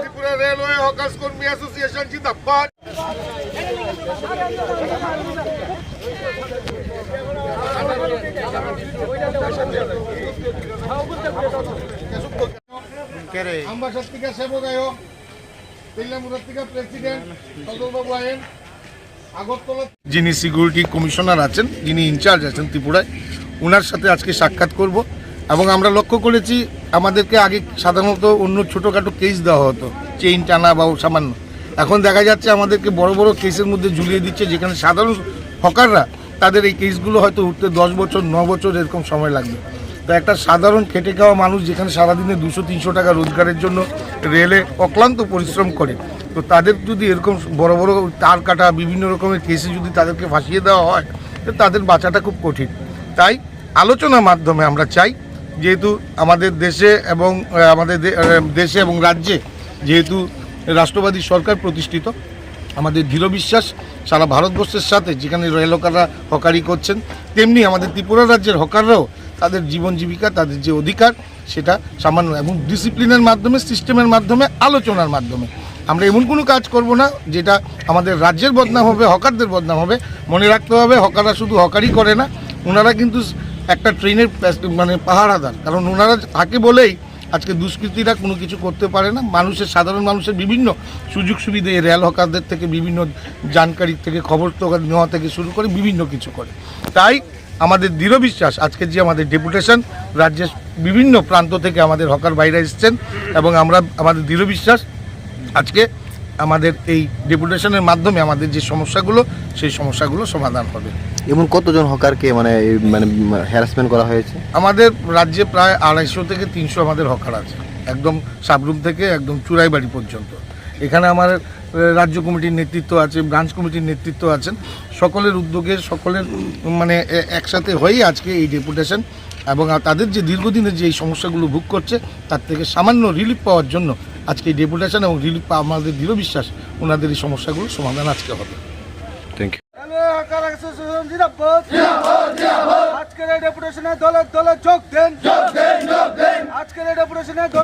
Tripura railway hawkers কর্মী association জিন্দাবাদ। আম্বাসার থেকে সেবক আয়োগ তিল্লামুরার থেকে প্রেসিডেন্ট সদরবাবু আইন আগরতলা যিনি সিকিউরিটি কমিশনার আছেন যিনি ইনচার্জ আছেন ত্রিপুরায় ওনার সাথে আজকে সাক্ষাৎ করব। এবং আমরা লক্ষ্য করেছি আমাদেরকে আগে সাধারণত অন্য ছোটোখাটো কেস দেওয়া হতো। চেইন টানা বা সামান্য। এখন দেখা যাচ্ছে আমাদেরকে বড় বড় কেসের মধ্যে ঝুলিয়ে দিচ্ছে, যেখানে সাধারণ হকাররা তাদের এই কেসগুলো হয়তো উঠতে দশ বছর, ন বছর এরকম সময় লাগবে। তো একটা সাধারণ খেটে খাওয়া মানুষ যেখানে সারাদিনে দুশো, তিনশো টাকা রোজগারের জন্য রেলে অক্লান্ত পরিশ্রম করে, তো তাদের যদি এরকম বড় বড় তার কাটা, বিভিন্ন রকমের কেসে যদি তাদেরকে ফাঁসিয়ে দেওয়া হয়, তো তাদের বাঁচাটা খুব কঠিন। তাই আলোচনার মাধ্যমে আমরা চাই যেহেতু আমাদের দেশে এবং আমাদের দেশে এবং রাজ্যে যেহেতু রাষ্ট্রবাদী সরকার প্রতিষ্ঠিত, আমাদের দৃঢ় বিশ্বাস, সারা ভারতবর্ষের সাথে যেখানে রেল হকাররা হকারি করছেন, তেমনি আমাদের ত্রিপুরা রাজ্যের হকাররাও তাদের জীবন জীবিকা, তাদের যে অধিকার, সেটা সামান্য এবং ডিসিপ্লিনের মাধ্যমে সিস্টেমের মাধ্যমে, আলোচনার মাধ্যমে। আমরা এমন কোনো কাজ করব না যেটা আমাদের রাজ্যের বদনাম হবে, হকারদের বদনাম হবে। মনে রাখতে হবে, হকাররা শুধু হকারই করে না, ওনারা কিন্তু একটা ট্রেনের মানে পাহারাদার। কারণ ওনারা থাকে বলেই আজকে দুষ্কৃতীরা কোনো কিছু করতে পারে না। মানুষের, সাধারণ মানুষের বিভিন্ন সুযোগ সুবিধে রেল হকারদের থেকে, বিভিন্ন জানকারি থেকে, খবর তো নেওয়া থেকে শুরু করে বিভিন্ন কিছু করে। তাই আমাদের দৃঢ় বিশ্বাস, আজকে যে আমাদের ডেপুটেশন, রাজ্যের বিভিন্ন প্রান্ত থেকে আমাদের হকার বাইরে এসছেন এবং আমরা, আমাদের দৃঢ় বিশ্বাস, আজকে আমাদের এই ডেপুটেশনের মাধ্যমে আমাদের যে সমস্যাগুলো সেই সমস্যাগুলো সমাধান হবে। এবং কতজন হকারকে মানে মানে হ্যারাসমেন্ট করা হয়েছে? আমাদের রাজ্যে প্রায় আড়াইশো থেকে তিনশো আমাদের হকার আছে। একদম সাবরুম থেকে একদম চুরাইবাড়ি পর্যন্ত। এখানে আমার রাজ্য কমিটির নেতৃত্ব আছে ব্রাঞ্চ কমিটির নেতৃত্ব আছেন। সকলের উদ্যোগে সকলের মানে একসাথে হয়েই আজকে এই ডেপুটেশন এবং তাদের যে দীর্ঘদিনের যে এই সমস্যাগুলো ভোগ করছে তার থেকে সামান্য রিলিফ পাওয়ার জন্য আজকে এই ডেপুটেশন এবং রিলিফ আমাদের দৃঢ় বিশ্বাস ওনাদের এই সমস্যাগুলো সমাধান আজকে হবে। থ্যাংক ইউ আজকের এই ডেপুটেশনে দলের দলে যোগ দেন। আজকের এই ডেপুটেশনে